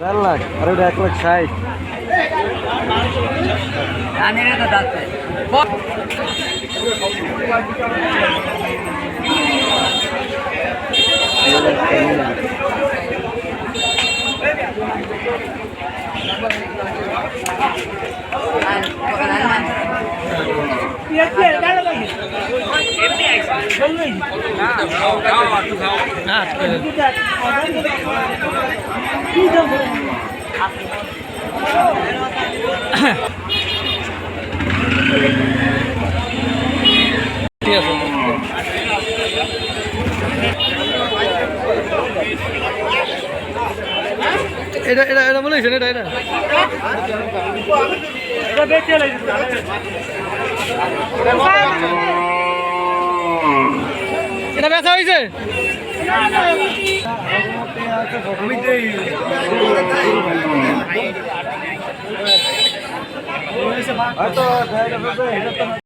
চার লাখ আর ওটা এক লাখ ষাট। জানি এটা এটা এটা বলেছেন এটা এটা। এটা বেচা হয়েছে? হয়তো